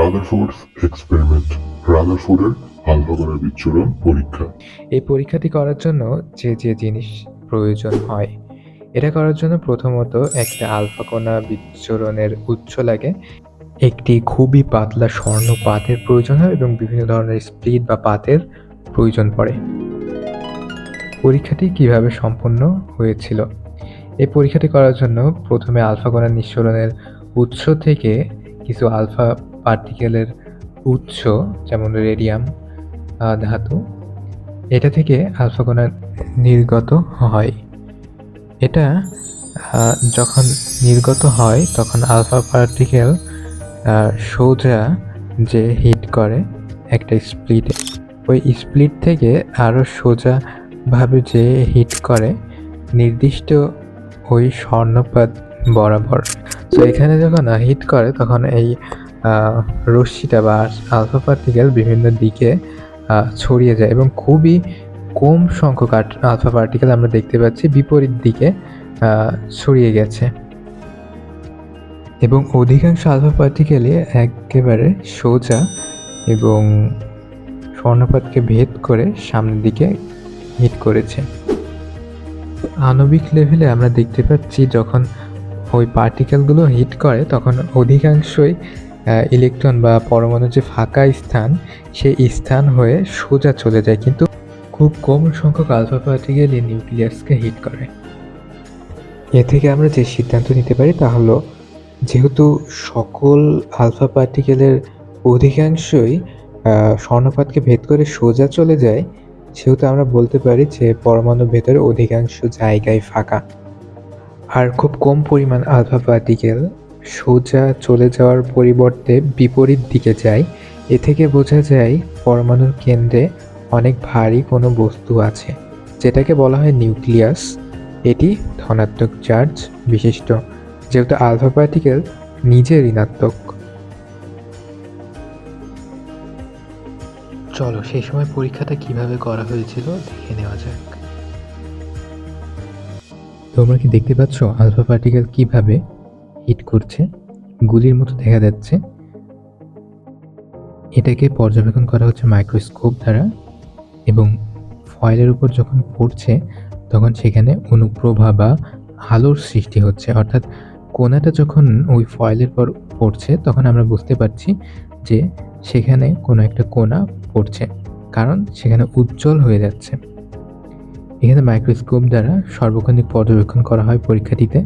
রাদারফোর্ডস experiment রাদারফোর্ডের alpha কণার বিচ্ছুরণ পরীক্ষা। এই পরীক্ষাটি করার জন্য যে যে জিনিস প্রয়োজন হয়, এটা করার জন্য প্রথমত একটা আলফা কণা বিচ্ছুরণের উৎস লাগে। একটি খুবই পাতলা স্বর্ণ পাতের প্রয়োজন হয় এবং বিভিন্ন ধরনের স্প্লিট বা পাতের প্রয়োজন পড়ে। পরীক্ষাটি কীভাবে সম্পন্ন হয়েছিল? এই পরীক্ষাটি করার জন্য প্রথমে আলফা কণা নিঃসরণের উৎস থেকে কিছু আলফা পার্টিকেলের উৎস, যেমন রেডিয়াম ধাতু, এটা থেকে আলফা কণা নির্গত হয়। এটা যখন নির্গত হয়, তখন আলফা পার্টিকেল সোজা যে হিট করে, একটা স্প্লিটে ওই স্প্লিট থেকে আরও সোজাভাবে যে হিট করে, নির্দিষ্ট ওই স্বর্ণপাত বরাবর। তো এখানে যখন হিট করে, তখন এই রশ্মিটা বা আলফা পার্টিকেল বিভিন্ন দিকে ছড়িয়ে যায় এবং খুবই কম সংখ্যক আলফা পার্টিকেল আমরা দেখতে পাচ্ছি বিপরীত দিকে ছড়িয়ে গেছে। এবং অধিকাংশ আলফা পার্টিকেলই একেবারে সোজা এবং স্বর্ণপাতকে ভেদ করে সামনের দিকে হিট করেছে। আণবিক লেভেলে আমরা দেখতে পাচ্ছি যখন ওই পার্টিকেলগুলো হিট করে, তখন অধিকাংশই ইলেকট্রন বা পরমাণুর যে ফাঁকা স্থান, সেই স্থান হয়ে সোজা চলে যায়, কিন্তু খুব কম সংখ্যক আলফা পার্টিকেলই নিউক্লিয়াসকে হিট করে। এ থেকে আমরা যে সিদ্ধান্ত নিতে পারি তা হলো, যেহেতু সকল আলফা পার্টিকেলের অধিকাংশই স্বর্ণপাতকে ভেদ করে সোজা চলে যায়, সেহেতু আমরা বলতে পারি যে পরমাণুর ভেতরে অধিকাংশ জায়গায় ফাঁকা। আর খুব কম পরিমাণ আলফা পার্টিকেল সোজা চলে যাওয়ার পরিবর্তে বিপরীত দিকে যায় এ থেকে বোঝা যায় পরমাণুর কেন্দ্রে অনেক ভারী কোনো বস্তু আছে যেটাকে বলা হয় নিউক্লিয়াস। এটি ধনাত্মক চার্জ বিশিষ্ট যেহেতু আলফা পার্টিকেল নিজে ঋণাত্মক। চলো সেই সময় পরীক্ষাটা কীভাবে করা হয়েছিল দেখে নেওয়া যাক। তোমরা কি দেখতে পাচ্ছ আলফা পার্টিকেল কীভাবে হিট করছে, গুলির মতো দেখা যাচ্ছে। এটাকে পর্যবেক্ষণ করা হচ্ছে মাইক্রোস্কোপ দ্বারা এবং ফয়েলের উপর যখন পড়ছে, তখন সেখানে অনুপ্রভা বা আলোর সৃষ্টি হচ্ছে। অর্থাৎ কোনাটা যখন ওই ফয়েলের পর পড়ছে, তখন আমরা বুঝতে পারছি যে সেখানে কোনো একটা কোনা পড়ছে, কারণ সেখানে উজ্জ্বল হয়ে যাচ্ছে। এখানে মাইক্রোস্কোপ দ্বারা সর্বক্ষণিক পর্যবেক্ষণ করা হয় পরীক্ষাটিতে।